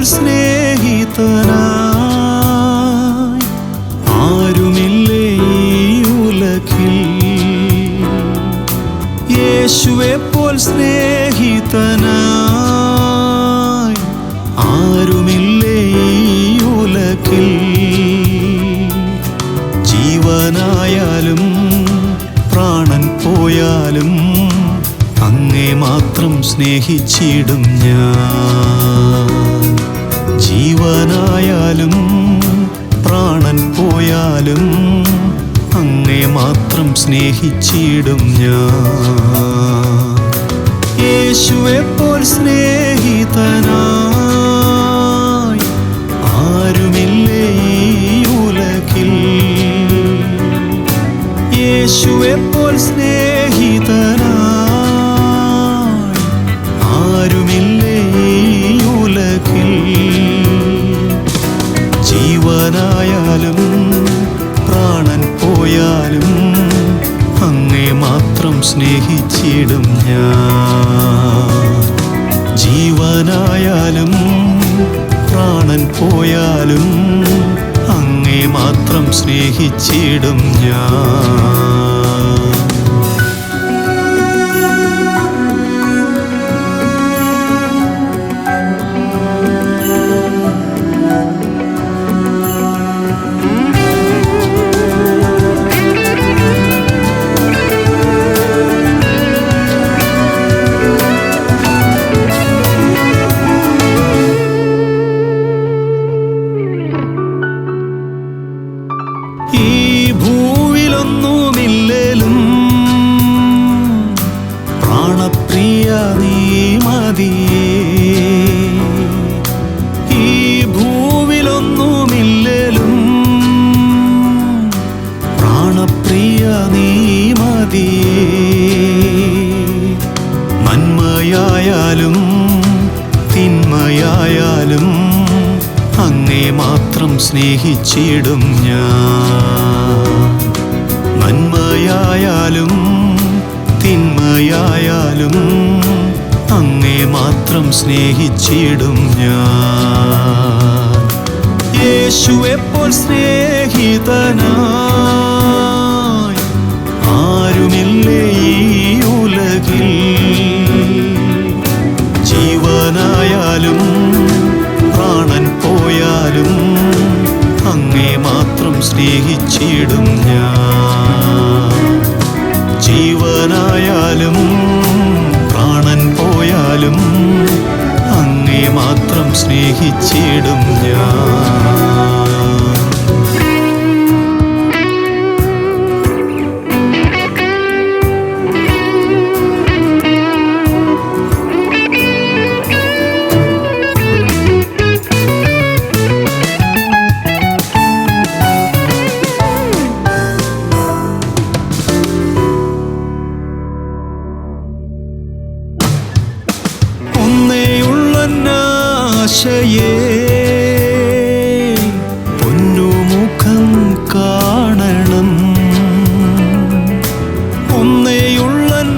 പോൽ സ്നേഹിതനായി. ആരുമില്ലേ ഈ ഉലകിൽ? യേശുവെ പോൽ സ്നേഹിതനായി. ആരുമില്ലേ ഈ ഉലകിൽ? ജീവനായാലും പ്രാണൻ പോയാലും അങ്ങേ മാത്രം സ്നേഹിച്ചിടും ഞാൻ. ജീവനായാലും പ്രാണൻ പോയാലും അങ്ങേ മാത്രം സ്നേഹിച്ചിടും ഞാൻ. യേശുവെ പോൽ മാത്രം സ്നേഹിച്ചിടും ഞാൻ. ജീവനായാലും പ്രാണൻ പോയാലും അങ്ങേ മാത്രം സ്നേഹിച്ചിടും ഞാൻ. തിന്മയായാലും അങ്ങേ മാത്രം സ്നേഹിച്ചിടും ഞാൻ. നന്മയായാലും തിന്മയായാലും അങ്ങേ മാത്രം സ്നേഹിച്ചിടും ഞാൻ. എപ്പോൾ പോൽ പോയാലും അങ്ങേ മാത്രം സ്നേഹിച്ചിടും ഞാൻ. ജീവനായാലും ഒന്നേയുള്ളനാശയേ പൊന്നുമുഖം കാണണം. ഒന്നേയുള്ളനാശയേ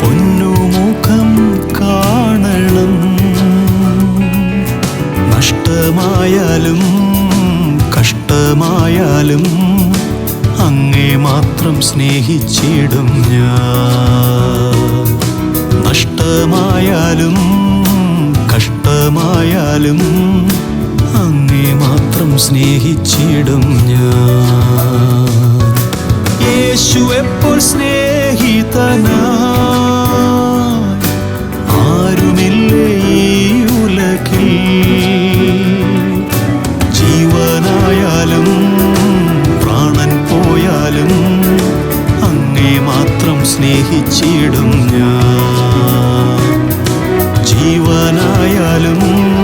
പൊന്നുമുഖം കാണണം. നഷ്ടമായാലും കഷ്ടമായാലും അങ്ങേ മാത്രം സ്നേഹിച്ചിടും ഞാൻ. നഷ്ടമായാലും കഷ്ടമായാലും അങ്ങേ മാത്രം സ്നേഹിച്ചിടും ഞാൻ. യേശു എപ്പോൾ സ്നേഹിതന ആരുമില്ലേ സ്നേഹിച്ചിടും ഞാൻ. ജീവനായാലും